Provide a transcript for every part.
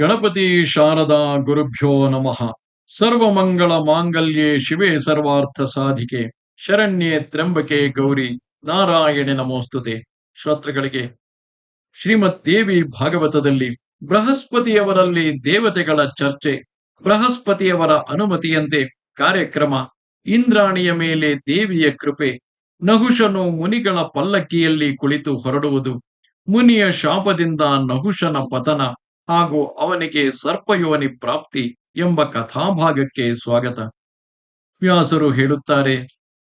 ಗಣಪತಿ ಶಾರದಾ ಗುರುಭ್ಯೋ ನಮಃ. ಸರ್ವಮಂಗಳ ಮಾಂಗಲ್ಯೆ ಶಿವೆ ಸರ್ವಾರ್ಥ ಸಾಧಿಕೆ. ಶರಣ್ಯೆ ತ್ರ್ಯಂಬಕೆ ಗೌರಿ. ನಾರಾಯಣೆ ನಮೋಸ್ತುತೆ. ಶ್ರೋತೃಗಳಿಗೆ ಶ್ರೀಮತ್ ದೇವಿ ಭಾಗವತದಲ್ಲಿ ಬೃಹಸ್ಪತಿಯವರಲ್ಲಿ ದೇವತೆಗಳ ಚರ್ಚೆ, ಬೃಹಸ್ಪತಿಯವರ ಅನುಮತಿಯಂತೆ ಕಾರ್ಯಕ್ರಮ, ಇಂದ್ರಾಣಿಯ ಮೇಲೆ ದೇವಿಯ ಕೃಪೆ ನಹುಶನು ಮುನಿಗಳ ಪಲ್ಲಕ್ಕಿಯಲ್ಲಿ ಕುಳಿತು ಹೊರಡುವುದು, ಮುನಿಯ ಶಾಪದಿಂದ ನಹುಶನ ಪತನ ಹಾಗೂ ಅವನಿಗೆ ಸರ್ಪಯೋನಿ ಪ್ರಾಪ್ತಿ ಎಂಬ ಕಥಾಭಾಗಕ್ಕೆ ಸ್ವಾಗತ. ವ್ಯಾಸರು ಹೇಳುತ್ತಾರೆ,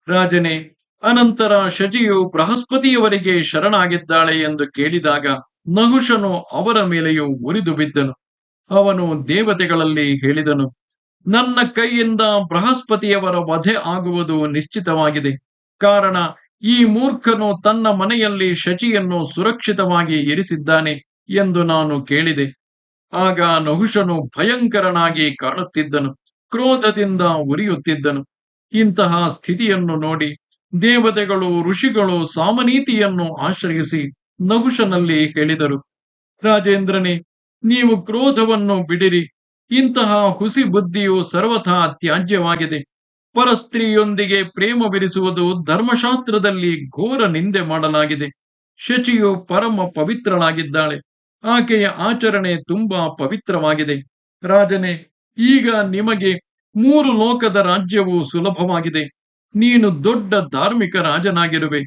ರಾಜನೇ, ಅನಂತರ ಶಚಿಯು ಬೃಹಸ್ಪತಿಯವರಿಗೆ ಶರಣಾಗಿದ್ದಾಳೆ ಎಂದು ಕೇಳಿದಾಗ ನಹುಶನು ಅವರ ಮೇಲೆಯೂ ಉರಿದು ಬಿದ್ದನು. ಅವನು ದೇವತೆಗಳಲ್ಲಿ ಹೇಳಿದನು, ನನ್ನ ಕೈಯಿಂದ ಬೃಹಸ್ಪತಿಯವರ ವಧೆ ಆಗುವುದು ನಿಶ್ಚಿತವಾಗಿದೆ. ಕಾರಣ, ಈ ಮೂರ್ಖನು ತನ್ನ ಮನೆಯಲ್ಲಿ ಶಚಿಯನ್ನು ಸುರಕ್ಷಿತವಾಗಿ ಇರಿಸಿದ್ದಾನೆ ಎಂದು ನಾನು ಕೇಳಿದೆ. ಆಗ ನಹುಷನು ಭಯಂಕರನಾಗಿ ಕಾಣುತ್ತಿದ್ದನು, ಕ್ರೋಧದಿಂದ ಉರಿಯುತ್ತಿದ್ದನು. ಇಂತಹ ಸ್ಥಿತಿಯನ್ನು ನೋಡಿ ದೇವತೆಗಳು, ಋಷಿಗಳು ಸಾಮನೀತಿಯನ್ನು ಆಶ್ರಯಿಸಿ ನಹುಷನಲ್ಲಿ ಹೇಳಿದರು. ರಾಜೇಂದ್ರನೇ, ನೀವು ಕ್ರೋಧವನ್ನು ಬಿಡಿರಿ. ಇಂತಹ ಹುಸಿ ಬುದ್ಧಿಯು ಸರ್ವಥಾ ತ್ಯಾಜ್ಯವಾಗಿದೆ. ಪರಸ್ತ್ರೀಯೊಂದಿಗೆ ಪ್ರೇಮವಿರಿಸುವುದು ಧರ್ಮಶಾಸ್ತ್ರದಲ್ಲಿ ಘೋರ ನಿಂದೆ ಮಾಡಲಾಗಿದೆ. ಶಚಿಯು ಪರಮ ಪವಿತ್ರಳಾಗಿದ್ದಾಳೆ. ಆಕೆಯ ಆಚರಣೆ ತುಂಬಾ ಪವಿತ್ರವಾಗಿದೆ. ರಾಜನೇ, ಈಗ ನಿಮಗೆ ಮೂರು ಲೋಕದ ರಾಜ್ಯವು ಸುಲಭವಾಗಿದೆ. ನೀನು ದೊಡ್ಡ ಧಾರ್ಮಿಕ ರಾಜನಾಗಿರುವೆ.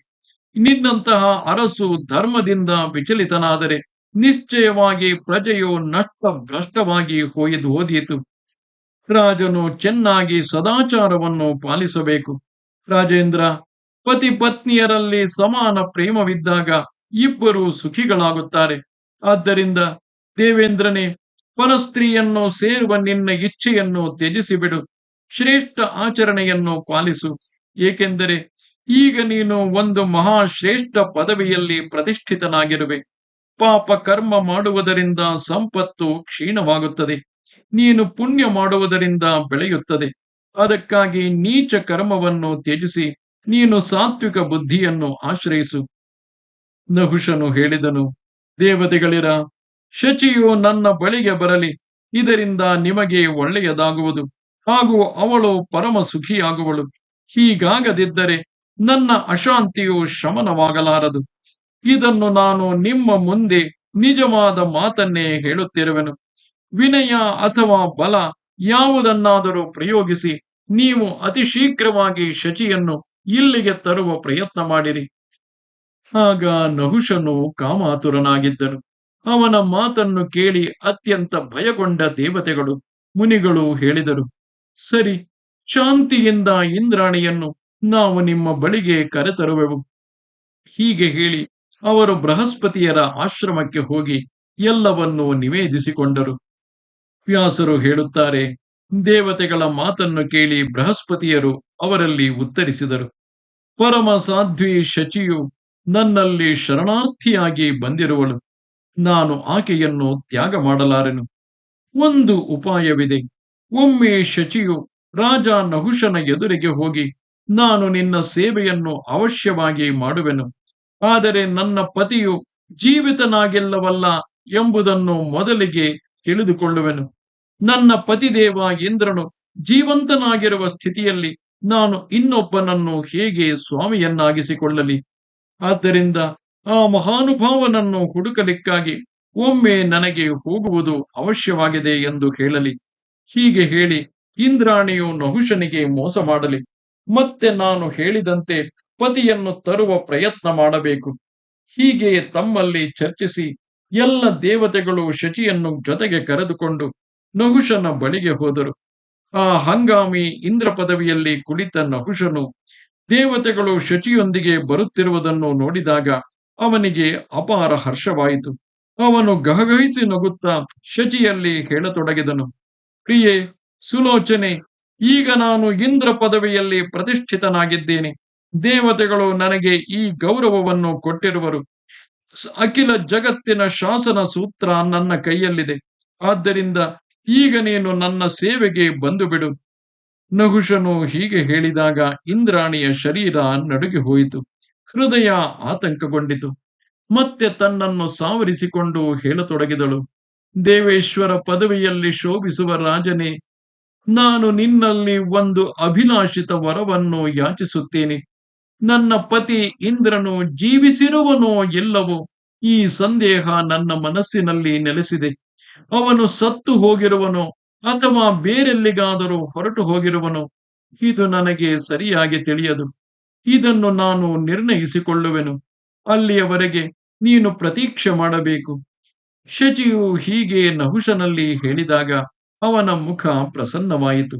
ನಿನ್ನಂತಹ ಅರಸು ಧರ್ಮದಿಂದ ವಿಚಲಿತನಾದರೆ ನಿಶ್ಚಯವಾಗಿ ಪ್ರಜೆಯು ನಷ್ಟ ಭ್ರಷ್ಟವಾಗಿ ಹೋಯ್ದು ಓದಿಯಿತು ರಾಜನು ಚೆನ್ನಾಗಿ ಸದಾಚಾರವನ್ನು ಪಾಲಿಸಬೇಕು. ರಾಜೇಂದ್ರ, ಪತಿ ಪತ್ನಿಯರಲ್ಲಿ ಸಮಾನ ಪ್ರೇಮವಿದ್ದಾಗ ಇಬ್ಬರು ಸುಖಿಗಳಾಗುತ್ತಾರೆ. ಆದ್ದರಿಂದ ದೇವೇಂದ್ರನೇ, ಪರಸ್ತ್ರೀಯನ್ನು ಸೇರುವ ನಿನ್ನ ಇಚ್ಛೆಯನ್ನು ತ್ಯಜಿಸಿಬಿಡು, ಶ್ರೇಷ್ಠ ಆಚರಣೆಯನ್ನು ಪಾಲಿಸು. ಏಕೆಂದರೆ ಈಗ ನೀನು ಒಂದು ಮಹಾಶ್ರೇಷ್ಠ ಪದವಿಯಲ್ಲಿ ಪ್ರತಿಷ್ಠಿತನಾಗಿರುವೆ. ಪಾಪ ಕರ್ಮ ಮಾಡುವುದರಿಂದ ಸಂಪತ್ತು ಕ್ಷೀಣವಾಗುತ್ತದೆ. ನೀನು ಪುಣ್ಯ ಮಾಡುವುದರಿಂದ ಬೆಳೆಯುತ್ತದೆ. ಅದಕ್ಕಾಗಿ ನೀಚ ಕರ್ಮವನ್ನು ತ್ಯಜಿಸಿ, ನೀನು ಸಾತ್ವಿಕ ಬುದ್ಧಿಯನ್ನು ಆಶ್ರಯಿಸು. ನಹುಷನು ಹೇಳಿದನು ದೇವತೆಗಳಿರ, ಶಚಿಯು ನನ್ನ ಬಳಿಗೆ ಬರಲಿ. ಇದರಿಂದ ನಿಮಗೆ ಒಳ್ಳೆಯದಾಗುವುದು. ಹಾಗೂ ಅವಳು ಪರಮ ಸುಖಿಯಾಗುವಳು ಹೀಗಾಗದಿದ್ದರೆ ನನ್ನ ಅಶಾಂತಿಯು ಶಮನವಾಗಲಾರದು. ಇದನ್ನು ನಾನು ನಿಮ್ಮ ಮುಂದೆ ನಿಜವಾದ ಮಾತನ್ನೇ ಹೇಳುತ್ತಿರುವೆನು. ವಿನಯ ಅಥವಾ ಬಲ ಯಾವುದನ್ನಾದರೂ ಪ್ರಯೋಗಿಸಿ, ನೀವು ಅತಿ ಶೀಘ್ರವಾಗಿ ಶಚಿಯನ್ನು ಇಲ್ಲಿಗೆ ತರುವ ಪ್ರಯತ್ನ ಮಾಡಿರಿ. ಆಗ ನಹುಷನು ಕಾಮಾತುರನಾಗಿದ್ದನು. ಅವನ ಮಾತನ್ನು ಕೇಳಿ ಅತ್ಯಂತ ಭಯಗೊಂಡ ದೇವತೆಗಳು, ಮುನಿಗಳು ಹೇಳಿದರು, ಸರಿ, ಶಾಂತಿಯಿಂದ ಇಂದ್ರಾಣಿಯನ್ನು ನಾವು ನಿಮ್ಮ ಬಳಿಗೆ ಕರೆತರುವೆವು. ಹೀಗೆ ಹೇಳಿ ಅವರು ಬೃಹಸ್ಪತಿಯರ ಆಶ್ರಮಕ್ಕೆ ಹೋಗಿ ಎಲ್ಲವನ್ನೂ ನಿವೇದಿಸಿಕೊಂಡರು. ವ್ಯಾಸರು ಹೇಳುತ್ತಾರೆ, ದೇವತೆಗಳ ಮಾತನ್ನು ಕೇಳಿ ಬೃಹಸ್ಪತಿಯರು ಅವರಲ್ಲಿ ಉತ್ತರಿಸಿದರು. ಪರಮ ಸಾಧ್ವಿ ಶಚಿಯು ನನ್ನಲ್ಲಿ ಶರಣಾರ್ಥಿಯಾಗಿ ಬಂದಿರುವಳು. ನಾನು ಆಕೆಯನ್ನು ತ್ಯಾಗ ಮಾಡಲಾರೆನು. ಒಂದು ಉಪಾಯವಿದೆ. ಒಮ್ಮೆ ಶಚಿಯು ರಾಜ ನಹುಶನ ಎದುರಿಗೆ ಹೋಗಿ, ನಾನು ನಿನ್ನ ಸೇವೆಯನ್ನು ಅವಶ್ಯವಾಗಿ ಮಾಡುವೆನು. ಆದರೆ ನನ್ನ ಪತಿಯು ಜೀವಿತನಾಗಿಲ್ಲವಲ್ಲ ಎಂಬುದನ್ನು ಮೊದಲಿಗೆ ತಿಳಿದುಕೊಳ್ಳುವೆನು. ನನ್ನ ಪತಿದೇವ ಇಂದ್ರನು ಜೀವಂತನಾಗಿರುವ ಸ್ಥಿತಿಯಲ್ಲಿ ನಾನು ಇನ್ನೊಬ್ಬನನ್ನು ಹೇಗೆ ಸ್ವಾಮಿಯನ್ನಾಗಿಸಿಕೊಳ್ಳಲಿ? ಆದ್ದರಿಂದ ಆ ಮಹಾನುಭಾವನನ್ನು ಹುಡುಕಲಿಕ್ಕಾಗಿ ಒಮ್ಮೆ ನನಗೆ ಹೋಗುವುದು ಅವಶ್ಯವಾಗಿದೆ ಎಂದು ಹೇಳಲಿ. ಹೀಗೆ ಹೇಳಿ ಇಂದ್ರಾಣಿಯು ನಹುಷನಿಗೆ ಮೋಸ ಮಾಡಲಿ. ಮತ್ತೆ ನಾನು ಹೇಳಿದಂತೆ ಪತಿಯನ್ನು ತರುವ ಪ್ರಯತ್ನ ಮಾಡಬೇಕು. ಹೀಗೆ ತಮ್ಮಲ್ಲಿ ಚರ್ಚಿಸಿ ಎಲ್ಲ ದೇವತೆಗಳು ಶಚಿಯನ್ನು ಜೊತೆಗೆ ಕರೆದುಕೊಂಡು ನಹುಷನ ಬಳಿಗೆ ಹೋದರು. ಆ ಹಂಗಾಮಿ ಇಂದ್ರ ಪದವಿಯಲ್ಲಿ ಕುಳಿತ ನಹುಷನು ದೇವತೆಗಳು ಶಚಿಯೊಂದಿಗೆ ಬರುತ್ತಿರುವುದನ್ನು ನೋಡಿದಾಗ ಅವನಿಗೆ ಅಪಾರ ಹರ್ಷವಾಯಿತು. ಅವನು ಗಹಗಹಿಸಿ ನಗುತ್ತಾ ಶಚಿಯಲ್ಲಿ ಹೇಳತೊಡಗಿದನು. ಪ್ರಿಯೆ, ಸುಲೋಚನೆ, ಈಗ ನಾನು ಇಂದ್ರ ಪದವಿಯಲ್ಲಿ ಪ್ರತಿಷ್ಠಿತನಾಗಿದ್ದೇನೆ. ದೇವತೆಗಳು ನನಗೆ ಈ ಗೌರವವನ್ನು ಕೊಟ್ಟಿರುವರು. ಅಖಿಲ ಜಗತ್ತಿನ ಶಾಸನ ಸೂತ್ರ ನನ್ನ ಕೈಯಲ್ಲಿದೆ. ಆದ್ದರಿಂದ ಈಗ ನೀನು ನನ್ನ ಸೇವೆಗೆ ಬಂದು ಬಿಡು ನಹುಷನು ಹೀಗೆ ಹೇಳಿದಾಗ ಇಂದ್ರಾಣಿಯ ಶರೀರ ನಡುಗಿ ಹೋಯಿತು. ಹೃದಯ ಆತಂಕಗೊಂಡಿತು. ಮತ್ತೆ ತನ್ನನ್ನು ಸಾವರಿಸಿಕೊಂಡು ಹೇಳತೊಡಗಿದಳು. ದೇವೇಶ್ವರ ಪದವಿಯಲ್ಲಿ ಶೋಭಿಸುವ ರಾಜನೇ, ನಾನು ನಿನ್ನಲ್ಲಿ ಒಂದು ಅಭಿಲಾಷಿತ ವರವನ್ನು ಯಾಚಿಸುತ್ತೇನೆ. ನನ್ನ ಪತಿ ಇಂದ್ರನು ಜೀವಿಸಿರುವನೋ ಎಲ್ಲವೋ, ಈ ಸಂದೇಹ ನನ್ನ ಮನಸ್ಸಿನಲ್ಲಿ ನೆಲೆಸಿದೆ. ಅವನು ಸತ್ತು ಹೋಗಿರುವನೋ ಅಥವಾ ಬೇರೆಲ್ಲಿಗಾದರೂ ಹೊರಟು ಹೋಗಿರುವನು, ಇದು ನನಗೆ ಸರಿಯಾಗಿ ತಿಳಿಯದು. ಇದನ್ನು ನಾನು ನಿರ್ಣಯಿಸಿಕೊಳ್ಳುವೆನು. ಅಲ್ಲಿಯವರೆಗೆ ನೀನು ಪ್ರತೀಕ್ಷೆ ಮಾಡಬೇಕು. ಶಚಿಯು ಹೀಗೆ ನಹುಷನಲ್ಲಿ ಹೇಳಿದಾಗ ಅವನ ಮುಖ ಪ್ರಸನ್ನವಾಯಿತು.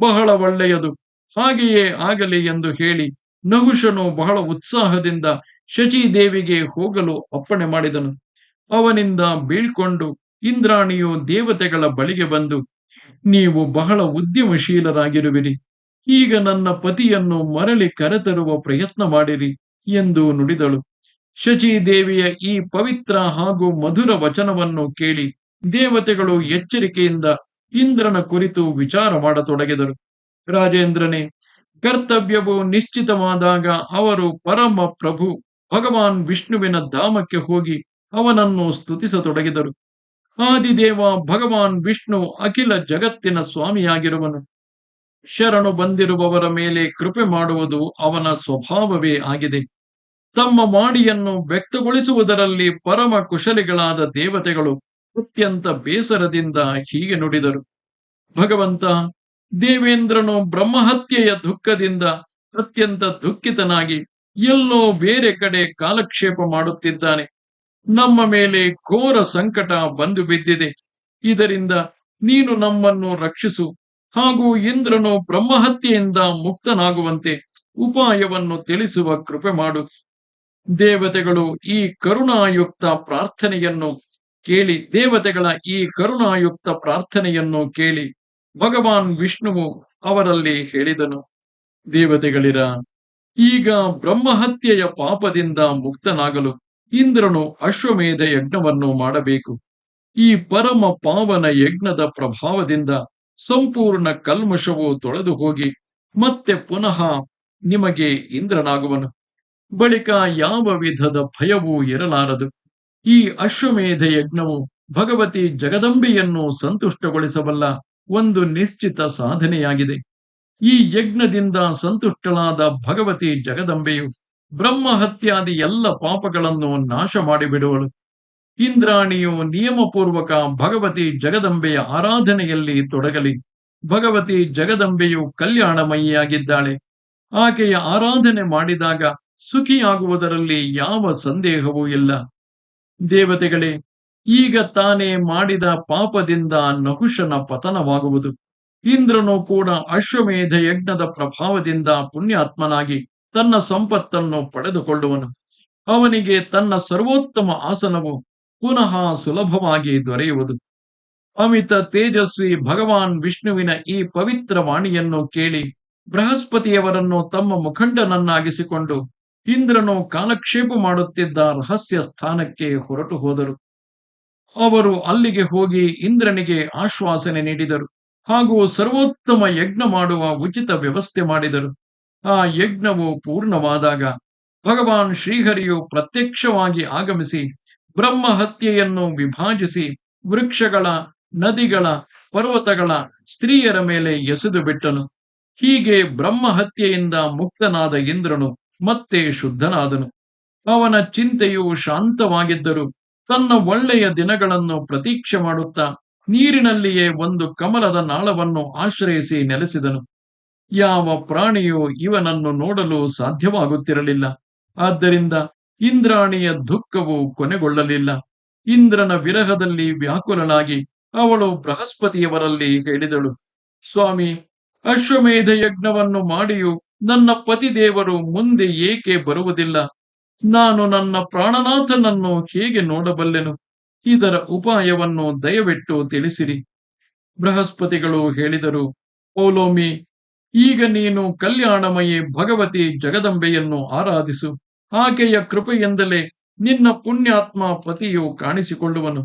ಬಹಳ ಒಳ್ಳೆಯದು, ಹಾಗೆಯೇ ಆಗಲಿ ಎಂದು ಹೇಳಿ ನಹುಷನು ಬಹಳ ಉತ್ಸಾಹದಿಂದ ಶಚಿದೇವಿಗೆ ಹೋಗಲು ಅಪ್ಪಣೆ ಮಾಡಿದನು. ಅವನಿಂದ ಬೀಳ್ಕೊಂಡು ಇಂದ್ರಾಣಿಯು ದೇವತೆಗಳ ಬಳಿಗೆ ಬಂದು, ನೀವು ಬಹಳ ಉದ್ಯಮಶೀಲರಾಗಿರುವಿರಿ. ಈಗ ನನ್ನ ಪತಿಯನ್ನು ಮರಳಿ ಕರೆತರುವ ಪ್ರಯತ್ನ ಮಾಡಿರಿ, ಎಂದು ನುಡಿದಳು. ಶಚಿದೇವಿಯ ಈ ಪವಿತ್ರ ಹಾಗೂ ಮಧುರ ವಚನವನ್ನು ಕೇಳಿ ದೇವತೆಗಳು ಎಚ್ಚರಿಕೆಯಿಂದ ಇಂದ್ರನ ಕುರಿತು ವಿಚಾರ ಮಾಡತೊಡಗಿದರು. ರಾಜೇಂದ್ರನೇ, ಕರ್ತವ್ಯವು ನಿಶ್ಚಿತವಾದಾಗ ಅವರು ಪರಮ ಪ್ರಭು ಭಗವಾನ್ ವಿಷ್ಣುವಿನ ಧಾಮಕ್ಕೆ ಹೋಗಿ ಅವನನ್ನು ಸ್ತುತಿಸತೊಡಗಿದರು. ಆದಿದೇವ ಭಗವಾನ್ ವಿಷ್ಣು ಅಖಿಲ ಜಗತ್ತಿನ ಸ್ವಾಮಿಯಾಗಿರುವನು. ಶರಣು ಬಂದಿರುವವರ ಮೇಲೆ ಕೃಪೆ ಮಾಡುವುದು ಅವನ ಸ್ವಭಾವವೇ ಆಗಿದೆ. ತಮ್ಮ ಮಾಡಿಯನ್ನು ವ್ಯಕ್ತಗೊಳಿಸುವುದರಲ್ಲಿ ಪರಮ ಕುಶಲಿಗಳಾದ ದೇವತೆಗಳು ಅತ್ಯಂತ ಬೇಸರದಿಂದ ಹೀಗೆ ನುಡಿದರು. ಭಗವಂತ, ದೇವೇಂದ್ರನು ಬ್ರಹ್ಮಹತ್ಯೆಯ ದುಃಖದಿಂದ ಅತ್ಯಂತ ದುಃಖಿತನಾಗಿ ಎಲ್ಲೋ ಬೇರೆ ಕಡೆ ಕಾಲಕ್ಷೇಪ ಮಾಡುತ್ತಿದ್ದಾನೆ. ನಮ್ಮ ಮೇಲೆ ಘೋರ ಸಂಕಟ ಬಂದು ಬಿದ್ದಿದೆ. ಇದರಿಂದ ನೀನು ನಮ್ಮನ್ನು ರಕ್ಷಿಸು. ಹಾಗೂ ಇಂದ್ರನು ಬ್ರಹ್ಮಹತ್ಯೆಯಿಂದ ಮುಕ್ತನಾಗುವಂತೆ ಉಪಾಯವನ್ನು ತಿಳಿಸುವ ಕೃಪೆ ಮಾಡು. ದೇವತೆಗಳು ಈ ಕರುಣಾಯುಕ್ತ ಪ್ರಾರ್ಥನೆಯನ್ನು ಕೇಳಿ, ದೇವತೆಗಳ ಈ ಕರುಣಾಯುಕ್ತ ಪ್ರಾರ್ಥನೆಯನ್ನು ಕೇಳಿ ಭಗವಾನ್ ವಿಷ್ಣುವು ಅವರಲ್ಲಿ ಹೇಳಿದನು. ದೇವತೆಗಳಿರ, ಈಗ ಬ್ರಹ್ಮಹತ್ಯೆಯ ಪಾಪದಿಂದ ಮುಕ್ತನಾಗಲು ಇಂದ್ರನು ಅಶ್ವಮೇಧ ಯಜ್ಞವನ್ನು ಮಾಡಬೇಕು. ಈ ಪರಮ ಪಾವನ ಯಜ್ಞದ ಪ್ರಭಾವದಿಂದ ಸಂಪೂರ್ಣ ಕಲ್ಮಶವು ತೊಳೆದು ಹೋಗಿ ಮತ್ತೆ ಪುನಃ ನಿಮಗೆ ಇಂದ್ರನಾಗುವನು. ಬಳಿಕ ಯಾವ ವಿಧದ ಭಯವೂ ಇರಲಾರದು. ಈ ಅಶ್ವಮೇಧ ಯಜ್ಞವು ಭಗವತಿ ಜಗದಂಬೆಯನ್ನು ಸಂತುಷ್ಟಗೊಳಿಸಬಲ್ಲ ಒಂದು ನಿಶ್ಚಿತ ಸಾಧನೆಯಾಗಿದೆ. ಈ ಯಜ್ಞದಿಂದ ಸಂತುಷ್ಟಳಾದ ಭಗವತಿ ಜಗದಂಬೆಯು ಬ್ರಹ್ಮ ಹತ್ಯಾದಿ ಎಲ್ಲ ಪಾಪಗಳನ್ನು ನಾಶ ಮಾಡಿಬಿಡುವಳು. ಇಂದ್ರಾಣಿಯು ನಿಯಮಪೂರ್ವಕ ಭಗವತಿ ಜಗದಂಬೆಯ ಆರಾಧನೆಯಲ್ಲಿ ತೊಡಗಲಿ. ಭಗವತಿ ಜಗದಂಬೆಯು ಕಲ್ಯಾಣಮಯಿಯಾಗಿದ್ದಾಳೆ. ಆಕೆಯ ಆರಾಧನೆ ಮಾಡಿದಾಗ ಸುಖಿಯಾಗುವುದರಲ್ಲಿ ಯಾವ ಸಂದೇಹವೂ ಇಲ್ಲ. ದೇವತೆಗಳೇ, ಈಗ ತಾನೇ ಮಾಡಿದ ಪಾಪದಿಂದ ನಹುಷನ ಪತನವಾಗುವುದು. ಇಂದ್ರನು ಕೂಡ ಅಶ್ವಮೇಧ ಯಜ್ಞದ ಪ್ರಭಾವದಿಂದ ಪುಣ್ಯಾತ್ಮನಾಗಿ ತನ್ನ ಸಂಪತ್ತನ್ನು ಪಡೆದುಕೊಳ್ಳುವನು. ಅವನಿಗೆ ತನ್ನ ಸರ್ವೋತ್ತಮ ಆಸನವು ಪುನಃ ಸುಲಭವಾಗಿ ದೊರೆಯುವುದು. ಅಮಿತ ತೇಜಸ್ವಿ ಭಗವಾನ್ ವಿಷ್ಣುವಿನ ಈ ಪವಿತ್ರ ವಾಣಿಯನ್ನು ಕೇಳಿ ಬೃಹಸ್ಪತಿಯವರನ್ನು ತಮ್ಮ ಮುಖಂಡನನ್ನಾಗಿಸಿಕೊಂಡು ಇಂದ್ರನು ಕಾಲಕ್ಷೇಪ ಮಾಡುತ್ತಿದ್ದ ರಹಸ್ಯ ಸ್ಥಾನಕ್ಕೆ ಹೊರಟು ಹೋದರು. ಅವರು ಅಲ್ಲಿಗೆ ಹೋಗಿ ಇಂದ್ರನಿಗೆ ಆಶ್ವಾಸನೆ ನೀಡಿದರು ಹಾಗೂ ಸರ್ವೋತ್ತಮ ಯಜ್ಞ ಮಾಡುವ ಉಚಿತ ವ್ಯವಸ್ಥೆ ಮಾಡಿದರು. ಆ ಯಜ್ಞವು ಪೂರ್ಣವಾದಾಗ ಭಗವಾನ್ ಶ್ರೀಹರಿಯು ಪ್ರತ್ಯಕ್ಷವಾಗಿ ಆಗಮಿಸಿ ಬ್ರಹ್ಮ ಹತ್ಯೆಯನ್ನು ವಿಭಾಜಿಸಿ ವೃಕ್ಷಗಳ, ನದಿಗಳ, ಪರ್ವತಗಳ ಸ್ತ್ರೀಯರ ಮೇಲೆ ಎಸೆದು ಬಿಟ್ಟನು. ಹೀಗೆ ಬ್ರಹ್ಮ ಹತ್ಯೆಯಿಂದ ಮುಕ್ತನಾದ ಇಂದ್ರನು ಮತ್ತೆ ಶುದ್ಧನಾದನು. ಅವನ ಚಿಂತೆಯು ಶಾಂತವಾಗಿದ್ದರು ತನ್ನ ಒಳ್ಳೆಯ ದಿನಗಳನ್ನು ಪ್ರತೀಕ್ಷೆ ಮಾಡುತ್ತಾ ನೀರಿನಲ್ಲಿಯೇ ಒಂದು ಕಮಲದ ನಾಳವನ್ನು ಆಶ್ರಯಿಸಿ ನೆಲೆಸಿದನು. ಯಾವ ಪ್ರಾಣಿಯೂ ಇವನನ್ನು ನೋಡಲು ಸಾಧ್ಯವಾಗುತ್ತಿರಲಿಲ್ಲ. ಆದ್ದರಿಂದ ಇಂದ್ರಾಣಿಯ ದುಃಖವು ಕೊನೆಗೊಳ್ಳಲಿಲ್ಲ. ಇಂದ್ರನ ವಿರಹದಲ್ಲಿ ವ್ಯಾಕುಲನಾಗಿ ಅವಳು ಬೃಹಸ್ಪತಿಯವರಲ್ಲಿ ಹೇಳಿದಳು, ಸ್ವಾಮಿ, ಅಶ್ವಮೇಧ ಯಜ್ಞವನ್ನು ಮಾಡಿಯೂ ನನ್ನ ಪತಿದೇವರು ಮುಂದೆ ಏಕೆ ಬರುವುದಿಲ್ಲ? ನಾನು ನನ್ನ ಪ್ರಾಣನಾಥನನ್ನು ಹೇಗೆ ನೋಡಬಲ್ಲೆನು? ಇದರ ಉಪಾಯವನ್ನು ದಯವಿಟ್ಟು ತಿಳಿಸಿರಿ. ಬೃಹಸ್ಪತಿಗಳು ಹೇಳಿದರು, ಪೌಲೋಮಿ ಈಗ ನೀನು ಕಲ್ಯಾಣಮಯಿ ಭಗವತಿ ಜಗದಂಬೆಯನ್ನು ಆರಾಧಿಸು. ಆಕೆಯ ಕೃಪೆಯಿಂದಲೇ ನಿನ್ನ ಪುಣ್ಯಾತ್ಮ ಪತಿಯು ಕಾಣಿಸಿಕೊಳ್ಳುವನು.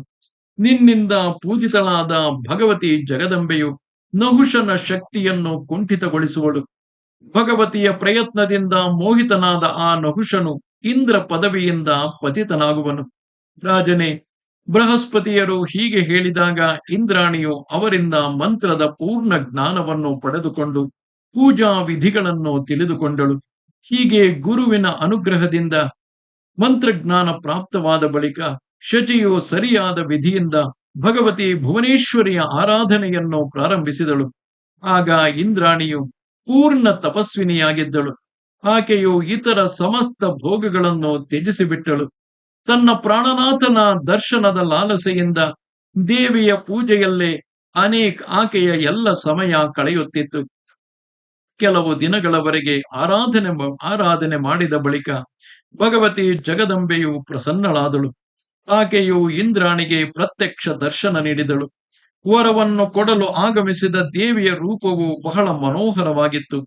ನಿನ್ನಿಂದ ಪೂಜಿಸಲಾದ ಭಗವತಿ ಜಗದಂಬೆಯು ನಹುಶನ ಶಕ್ತಿಯನ್ನು ಕುಂಠಿತಗೊಳಿಸುವಳು. ಭಗವತಿಯ ಪ್ರಯತ್ನದಿಂದ ಮೋಹಿತನಾದ ಆ ನಹುಶನು ಇಂದ್ರ ಪದವಿಯಿಂದ ಪತಿತನಾಗುವನು. ರಾಜನೇ, ಬೃಹಸ್ಪತಿಯರು ಹೀಗೆ ಹೇಳಿದಾಗ ಇಂದ್ರಾಣಿಯು ಅವರಿಂದ ಮಂತ್ರದ ಪೂರ್ಣ ಜ್ಞಾನವನ್ನು ಪಡೆದುಕೊಂಡು ಪೂಜಾ ವಿಧಿಗಳನ್ನು ತಿಳಿದುಕೊಂಡಳು. ಹೀಗೆ ಗುರುವಿನ ಅನುಗ್ರಹದಿಂದ ಮಂತ್ರಜ್ಞಾನ ಪ್ರಾಪ್ತವಾದ ಬಳಿಕ ಶಚಿಯು ಸರಿಯಾದ ವಿಧಿಯಿಂದ ಭಗವತಿ ಭುವನೇಶ್ವರಿಯ ಆರಾಧನೆಯನ್ನು ಪ್ರಾರಂಭಿಸಿದಳು. ಆಗ ಇಂದ್ರಾಣಿಯು ಪೂರ್ಣ ತಪಸ್ವಿನಿಯಾಗಿದ್ದಳು. ಆಕೆಯು ಇತರ ಸಮಸ್ತ ಭೋಗಗಳನ್ನು ತ್ಯಜಿಸಿಬಿಟ್ಟಳು. ತನ್ನ ಪ್ರಾಣನಾಥನ ದರ್ಶನದ ಲಾಲಸೆಯಿಂದ ದೇವಿಯ ಪೂಜೆಯಲ್ಲೇ ಅನೇಕ ಆಕೆಯ ಎಲ್ಲ ಸಮಯ ಕಳೆಯುತ್ತಿತ್ತು. ಕೆಲವು ದಿನಗಳವರೆಗೆ ಆರಾಧನೆ ಆರಾಧನೆ ಮಾಡಿದ ಬಳಿಕ ಭಗವತಿ ಜಗದಂಬೆಯು ಪ್ರಸನ್ನಳಾದಳು. ಆಕೆಯು ಇಂದ್ರಾಣಿಗೆ ಪ್ರತ್ಯಕ್ಷ ದರ್ಶನ ನೀಡಿದಳು. ವರವನ್ನು ಕೊಡಲು ಆಗಮಿಸಿದ ದೇವಿಯ ರೂಪವು ಬಹಳ ಮನೋಹರವಾಗಿತ್ತು.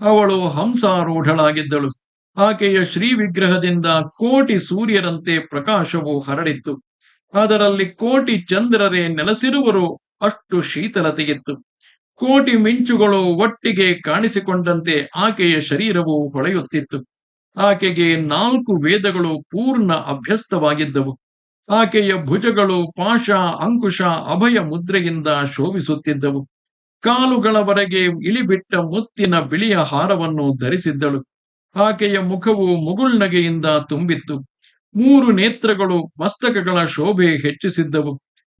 ಅವಳು ಹಂಸಾರೂಢಳಾಗಿದ್ದಳು. ಆಕೆಯ ಶ್ರೀ ವಿಗ್ರಹದಿಂದ ಕೋಟಿ ಸೂರ್ಯರಂತೆ ಪ್ರಕಾಶವು ಹರಡಿತ್ತು. ಅದರಲ್ಲಿ ಕೋಟಿ ಚಂದ್ರರೇ ನೆಲೆಸಿರುವರು ಅಷ್ಟು ಶೀತಲತೆಯಿತ್ತು. ಕೋಟಿ ಮಿಂಚುಗಳು ಒಟ್ಟಿಗೆ ಕಾಣಿಸಿಕೊಂಡಂತೆ ಆಕೆಯ ಶರೀರವು ಹೊಳೆಯುತ್ತಿತ್ತು. ಆಕೆಗೆ ನಾಲ್ಕು ವೇದಗಳು ಪೂರ್ಣ ಅಭ್ಯಸ್ತವಾಗಿದ್ದವು. ಆಕೆಯ ಭುಜಗಳು ಪಾಶ, ಅಂಕುಶ, ಅಭಯ ಮುದ್ರೆಯಿಂದ ಶೋಭಿಸುತ್ತಿದ್ದವು. ಕಾಲುಗಳವರೆಗೆ ಇಳಿಬಿಟ್ಟ ಮುತ್ತಿನ ಬಿಳಿಯ ಹಾರವನ್ನು ಧರಿಸಿದ್ದಳು. ಆಕೆಯ ಮುಖವು ಮುಗುಳ್ನಗೆಯಿಂದ ತುಂಬಿತ್ತು. ಮೂರು ನೇತ್ರಗಳು ಮಸ್ತಕಗಳ ಶೋಭೆ ಹೆಚ್ಚಿಸಿದ್ದವು.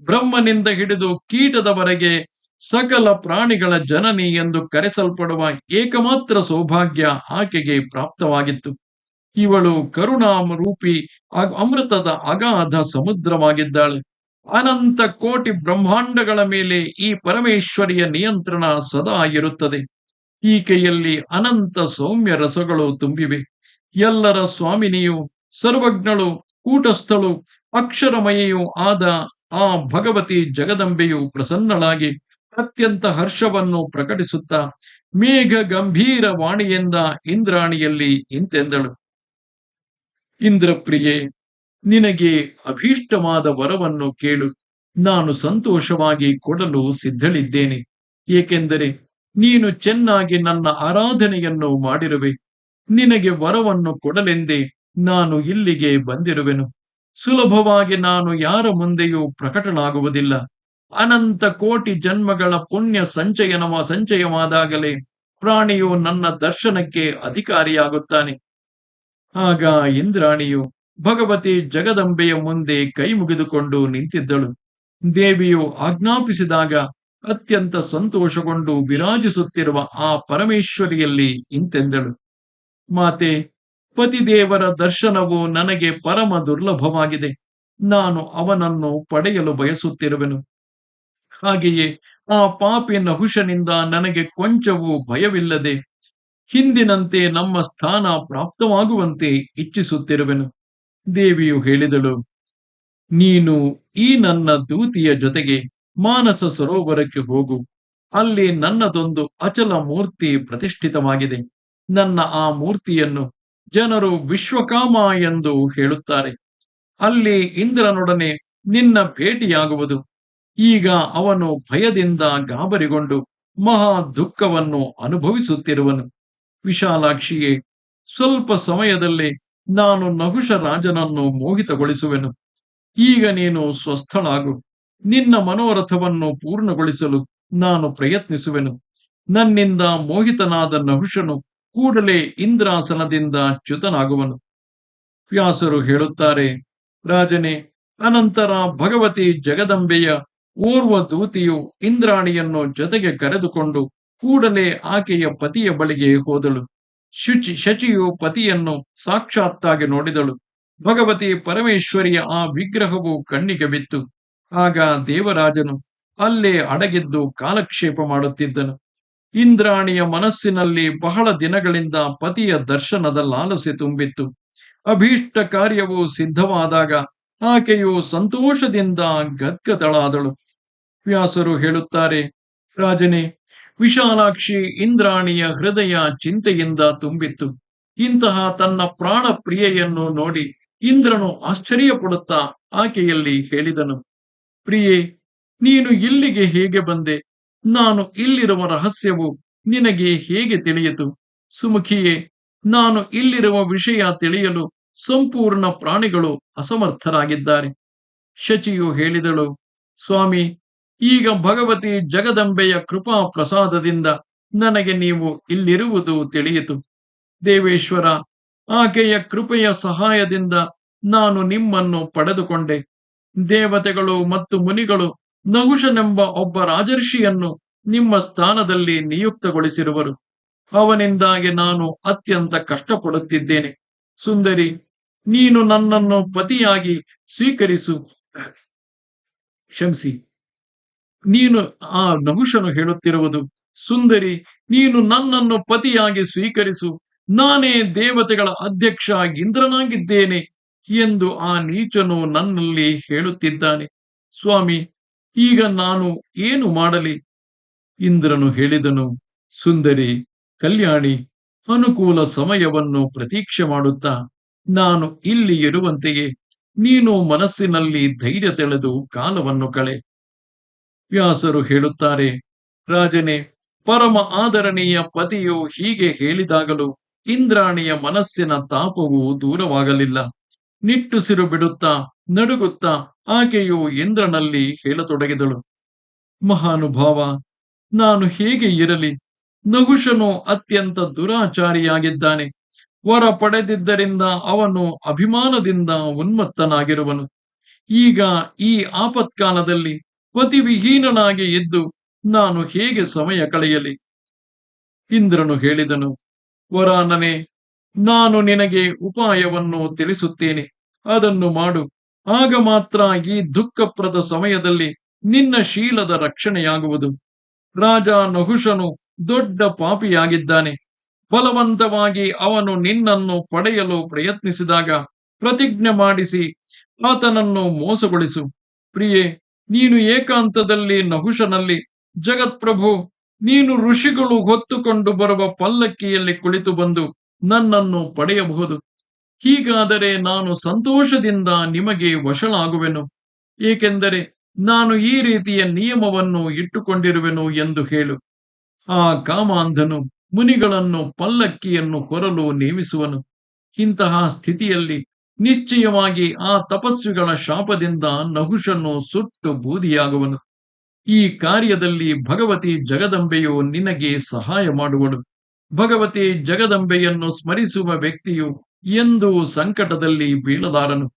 ಬ್ರಹ್ಮನಿಂದ ಹಿಡಿದು ಕೀಟದವರೆಗೆ ಸಕಲ ಪ್ರಾಣಿಗಳ ಜನನಿ ಎಂದು ಕರೆಸಲ್ಪಡುವ ಏಕಮಾತ್ರ ಸೌಭಾಗ್ಯ ಆಕೆಗೆ ಪ್ರಾಪ್ತವಾಗಿತ್ತು. ಇವಳು ಕರುಣಾಮರೂಪಿ ಅಮೃತದ ಅಗಾಧ ಸಮುದ್ರವಾಗಿದ್ದಾಳೆ. ಅನಂತ ಕೋಟಿ ಬ್ರಹ್ಮಾಂಡಗಳ ಮೇಲೆ ಈ ಪರಮೇಶ್ವರಿಯ ನಿಯಂತ್ರಣ ಸದಾ ಇರುತ್ತದೆ. ಈಕೆಯಲ್ಲಿ ಅನಂತ ಸೌಮ್ಯ ರಸಗಳು ತುಂಬಿವೆ. ಎಲ್ಲರ ಸ್ವಾಮಿನಿಯು, ಸರ್ವಜ್ಞಳು, ಕೂಟಸ್ಥಳು, ಅಕ್ಷರಮಯೆಯೂ ಆದ ಆ ಭಗವತಿ ಜಗದಂಬೆಯು ಪ್ರಸನ್ನಳಾಗಿ ಅತ್ಯಂತ ಹರ್ಷವನ್ನು ಪ್ರಕಟಿಸುತ್ತಾ ಮೇಘ ಗಂಭೀರ ವಾಣಿಯಿಂದ ಇಂದ್ರಾಣಿಯಲ್ಲಿ ಇಂತೆಂದಳು ಇಂದ್ರಪ್ರಿಯೆ, ನಿನಗೆ ಅಭೀಷ್ಟವಾದ ವರವನ್ನು ಕೇಳು. ನಾನು ಸಂತೋಷವಾಗಿ ಕೊಡಲು ಸಿದ್ಧಳಿದ್ದೇನೆ. ಏಕೆಂದರೆ ನೀನು ಚೆನ್ನಾಗಿ ನನ್ನ ಆರಾಧನೆಯನ್ನು ಮಾಡಿರುವೆ. ನಿನಗೆ ವರವನ್ನು ಕೊಡಲೆಂದೇ ನಾನು ಇಲ್ಲಿಗೆ ಬಂದಿರುವೆನು. ಸುಲಭವಾಗಿ ನಾನು ಯಾರ ಮುಂದೆಯೂ ಪ್ರಕಟನಾಗುವುದಿಲ್ಲ. ಅನಂತ ಕೋಟಿ ಜನ್ಮಗಳ ಪುಣ್ಯ ಸಂಚಯನವ ಸಂಚಯವಾದಾಗಲೇ ಪ್ರಾಣಿಯು ನನ್ನ ದರ್ಶನಕ್ಕೆ ಅಧಿಕಾರಿಯಾಗುತ್ತಾನೆ. ಆಗ ಇಂದ್ರಾಣಿಯು ಭಗವತಿ ಜಗದಂಬೆಯ ಮುಂದೆ ಕೈ ಮುಗಿದುಕೊಂಡು ನಿಂತಿದ್ದಳು. ದೇವಿಯು ಆಜ್ಞಾಪಿಸಿದಾಗ ಅತ್ಯಂತ ಸಂತೋಷಗೊಂಡು ವಿರಾಜಿಸುತ್ತಿರುವ ಆ ಪರಮೇಶ್ವರಿಯಲ್ಲಿ ಇಂತೆಂದಳು. ಮಾತೆ, ಪತಿದೇವರ ದರ್ಶನವು ನನಗೆ ಪರಮ ದುರ್ಲಭವಾಗಿದೆ. ನಾನು ಅವನನ್ನು ಪಡೆಯಲು ಬಯಸುತ್ತಿರುವೆನು. ಹಾಗೆಯೇ ಆ ಪಾಪಿ ನಹುಶನಿಂದ ನನಗೆ ಕೊಂಚವೂ ಭಯವಿಲ್ಲದೆ ಹಿಂದಿನಂತೆ ನಮ್ಮ ಸ್ಥಾನ ಪ್ರಾಪ್ತವಾಗುವಂತೆ ಇಚ್ಛಿಸುತ್ತಿರುವೆನು. ದೇವಿಯು ಹೇಳಿದಳು, ನೀನು ಈ ನನ್ನ ದೂತಿಯ ಜೊತೆಗೆ ಮಾನಸ ಸರೋವರಕ್ಕೆ ಹೋಗು. ಅಲ್ಲಿ ನನ್ನದೊಂದು ಅಚಲ ಮೂರ್ತಿ ಪ್ರತಿಷ್ಠಿತವಾಗಿದೆ. ನನ್ನ ಆ ಮೂರ್ತಿಯನ್ನು ಜನರು ವಿಶ್ವಕಾಮ ಎಂದು ಹೇಳುತ್ತಾರೆ. ಅಲ್ಲಿ ಇಂದ್ರನೊಡನೆ ನಿನ್ನ ಭೇಟಿಯಾಗುವುದು. ಈಗ ಅವನು ಭಯದಿಂದ ಗಾಬರಿಗೊಂಡು ಮಹಾ ದುಃಖವನ್ನು ಅನುಭವಿಸುತ್ತಿರುವನು. ವಿಶಾಲಾಕ್ಷಿಯೇ, ಸ್ವಲ್ಪ ಸಮಯದಲ್ಲಿ ನಾನು ನಹುಷ ರಾಜನನ್ನು ಮೋಹಿತಗೊಳಿಸುವೆನು. ಈಗ ನೀನು ಸ್ವಸ್ಥಳಾಗು. ನಿನ್ನ ಮನೋರಥವನ್ನು ಪೂರ್ಣಗೊಳಿಸಲು ನಾನು ಪ್ರಯತ್ನಿಸುವೆನು. ನನ್ನಿಂದ ಮೋಹಿತನಾದ ನಹುಷನು ಕೂಡಲೇ ಇಂದ್ರಾಸನದಿಂದ ಚ್ಯುತನಾಗುವನು. ವ್ಯಾಸರು ಹೇಳುತ್ತಾರೆ, ರಾಜನೇ, ಅನಂತರ ಭಗವತಿ ಜಗದಂಬೆಯ ಓರ್ವ ದೂತಿಯು ಇಂದ್ರಾಣಿಯನ್ನು ಜೊತೆಗೆ ಕರೆದುಕೊಂಡು ಕೂಡಲೇ ಆಕೆಯ ಪತಿಯ ಬಳಿಗೆ ಹೋದಳು. ಶುಚಿ ಶಚಿಯು ಪತಿಯನ್ನು ಸಾಕ್ಷಾತ್ತಾಗಿ ನೋಡಿದಳು. ಭಗವತಿ ಪರಮೇಶ್ವರಿಯ ಆ ವಿಗ್ರಹವು ಕಣ್ಣಿಗೆ ಬಿತ್ತು. ಆಗ ದೇವರಾಜನು ಅಲ್ಲೇ ಅಡಗಿದ್ದು ಕಾಲಕ್ಷೇಪ ಮಾಡುತ್ತಿದ್ದನು. ಇಂದ್ರಾಣಿಯ ಮನಸ್ಸಿನಲ್ಲಿ ಬಹಳ ದಿನಗಳಿಂದ ಪತಿಯ ದರ್ಶನದ ಲಾಲಸೆ ತುಂಬಿತ್ತು. ಅಭೀಷ್ಟ ಕಾರ್ಯವು ಸಿದ್ಧವಾದಾಗ ಆಕೆಯು ಸಂತೋಷದಿಂದ ಗದ್ಗದಳಾದಳು. ವ್ಯಾಸರು ಹೇಳುತ್ತಾರೆ, ರಾಜನೇ, ವಿಶಾಲಾಕ್ಷಿ ಇಂದ್ರಾಣಿಯ ಹೃದಯ ಚಿಂತೆಯಿಂದ ತುಂಬಿತ್ತು. ಇಂತಹ ತನ್ನ ಪ್ರಾಣ ಪ್ರಿಯೆಯನ್ನು ನೋಡಿ ಇಂದ್ರನು ಆಶ್ಚರ್ಯಪಡುತ್ತಾ ಆಕೆಯಲ್ಲಿ ಹೇಳಿದನು, ಪ್ರಿಯೆ, ನೀನು ಇಲ್ಲಿಗೆ ಹೇಗೆ ಬಂದೆ? ನಾನು ಇಲ್ಲಿರುವ ರಹಸ್ಯವು ನಿನಗೆ ಹೇಗೆ ತಿಳಿಯಿತು? ಸುಮುಖಿಯೇ, ನಾನು ಇಲ್ಲಿರುವ ವಿಷಯ ತಿಳಿಯಲು ಸಂಪೂರ್ಣ ಪ್ರಾಣಿಗಳು ಅಸಮರ್ಥರಾಗಿದ್ದಾರೆ. ಶಚಿಯು ಹೇಳಿದಳು, ಸ್ವಾಮಿ ಈಗ ಭಗವತಿ ಜಗದಂಬೆಯ ಕೃಪಾ ಪ್ರಸಾದದಿಂದ ನನಗೆ ನೀವು ಇಲ್ಲಿರುವುದು ತಿಳಿಯಿತು. ದೇವೇಶ್ವರ, ಆಕೆಯ ಕೃಪೆಯ ಸಹಾಯದಿಂದ ನಾನು ನಿಮ್ಮನ್ನು ಪಡೆದುಕೊಂಡೆ. ದೇವತೆಗಳು ಮತ್ತು ಮುನಿಗಳು ನಹುಶನೆಂಬ ಒಬ್ಬ ರಾಜರ್ಷಿಯನ್ನು ನಿಮ್ಮ ಸ್ಥಾನದಲ್ಲಿ ನಿಯುಕ್ತಗೊಳಿಸಿರುವರು. ಅವನಿಂದಾಗಿ ನಾನು ಅತ್ಯಂತ ಕಷ್ಟಪಡುತ್ತಿದ್ದೇನೆ. ಸುಂದರಿ, ನೀನು ನನ್ನನ್ನು ಪತಿಯಾಗಿ ಸ್ವೀಕರಿಸು. ಕ್ಷಮಿಸಿ. ನೀನು ಆ ನಹುಶನು ಹೇಳುತ್ತಿರುವುದು ಸುಂದರಿ, ನೀನು ನನ್ನನ್ನು ಪತಿಯಾಗಿ ಸ್ವೀಕರಿಸು. ನಾನೇ ದೇವತೆಗಳ ಅಧ್ಯಕ್ಷ ಇಂದ್ರನಾಗಿದ್ದೇನೆ ಎಂದು ಆ ನೀಚನು ನನ್ನಲ್ಲಿ ಹೇಳುತ್ತಿದ್ದಾನೆ. ಸ್ವಾಮಿ, ಈಗ ನಾನು ಏನು ಮಾಡಲಿ? ಇಂದ್ರನು ಹೇಳಿದನು, ಸುಂದರಿ, ಕಲ್ಯಾಣಿ, ಅನುಕೂಲ ಸಮಯವನ್ನು ಪ್ರತೀಕ್ಷೆ ಮಾಡುತ್ತಾ, ನಾನು ಇಲ್ಲಿ ಇರುವಂತೆಯೇ, ನೀನು ಮನಸ್ಸಿನಲ್ಲಿ ಧೈರ್ಯ ತೆಳೆದು ಕಾಲವನ್ನು ಕಳೆ. ವ್ಯಾಸರು ಹೇಳುತ್ತಾರೆ, ರಾಜನೇ, ಪರಮ ಆದರಣೀಯ ಪತಿಯು ಹೀಗೆ ಹೇಳಿದಾಗಲೂ ಇಂದ್ರಾಣಿಯ ಮನಸ್ಸಿನ ತಾಪವು ದೂರವಾಗಲಿಲ್ಲ. ನಿಟ್ಟುಸಿರು ಬಿಡುತ್ತಾ, ನಡುಗುತ್ತಾ ಆಕೆಯು ಇಂದ್ರನಲ್ಲಿ ಹೇಳತೊಡಗಿದಳು. ಮಹಾನುಭಾವ, ನಾನು ಹೇಗೆ ಇರಲಿ? ನಹುಶನು ಅತ್ಯಂತ ದುರಾಚಾರಿಯಾಗಿದ್ದಾನೆ. ವರ ಪಡೆದಿದ್ದರಿಂದ ಅವನು ಅಭಿಮಾನದಿಂದ ಉನ್ಮತ್ತನಾಗಿರುವನು. ಈಗ ಈ ಆಪತ್ಕಾಲದಲ್ಲಿ ಪತಿವಿಹೀನನಾಗಿ ಎದ್ದು ನಾನು ಹೇಗೆ ಸಮಯ ಕಳೆಯಲಿ? ಇಂದ್ರನು ಹೇಳಿದನು ವರಾನನೆ ನಾನು ನಿನಗೆ ಉಪಾಯವನ್ನು ತಿಳಿಸುತ್ತೇನೆ. ಅದನ್ನು ಮಾಡು. ಆಗ ಮಾತ್ರ ಈ ದುಃಖಪ್ರದ ಸಮಯದಲ್ಲಿ ನಿನ್ನ ಶೀಲದ ರಕ್ಷಣೆಯಾಗುವುದು. ರಾಜ ನಹುಷನು ದೊಡ್ಡ ಪಾಪಿಯಾಗಿದ್ದಾನೆ. ಬಲವಂತವಾಗಿ ಅವನು ನಿನ್ನನ್ನು ಪಡೆಯಲು ಪ್ರಯತ್ನಿಸಿದಾಗ ಪ್ರತಿಜ್ಞೆ ಮಾಡಿಸಿ ಆತನನ್ನು ಮೋಸಗೊಳಿಸು. ಪ್ರಿಯೆ ನೀನು ಏಕಾಂತದಲ್ಲಿ ನಹುಶನಲ್ಲಿ ಜಗತ್ಪ್ರಭು, ನೀನು ಋಷಿಗಳು ಹೊತ್ತುಕೊಂಡು ಬರುವ ಪಲ್ಲಕ್ಕಿಯಲ್ಲಿ ಕುಳಿತು ಬಂದು ನನ್ನನ್ನು ಪಡೆಯಬಹುದು. ಹೀಗಾದರೆ ನಾನು ಸಂತೋಷದಿಂದ ನಿಮಗೆ ವಶಳಾಗುವೆನು. ಏಕೆಂದರೆ ನಾನು ಈ ರೀತಿಯ ನಿಯಮವನ್ನು ಇಟ್ಟುಕೊಂಡಿರುವೆನು ಎಂದು ಹೇಳು. ಆ ಕಾಮಾಂಧನು ಮುನಿಗಳನ್ನು ಪಲ್ಲಕ್ಕಿಯನ್ನು ಹೊರಲು ನೇಮಿಸುವನು. ಇಂತಹ ಸ್ಥಿತಿಯಲ್ಲಿ ನಿಶ್ಚಯವಾಗಿ ಆ ತಪಸ್ವಿಗಳ ಶಾಪದಿಂದ ನಹುಷನು ಸುಟ್ಟು ಬೂದಿಯಾಗುವನು. ಈ ಕಾರ್ಯದಲ್ಲಿ ಭಗವತಿ ಜಗದಂಬೆಯು ನಿನಗೆ ಸಹಾಯ ಮಾಡುವಳು. ಭಗವತಿ ಜಗದಂಬೆಯನ್ನು ಸ್ಮರಿಸುವ ವ್ಯಕ್ತಿಯು ಎಂದೂ ಸಂಕಟದಲ್ಲಿ ಬೀಳದಾರನು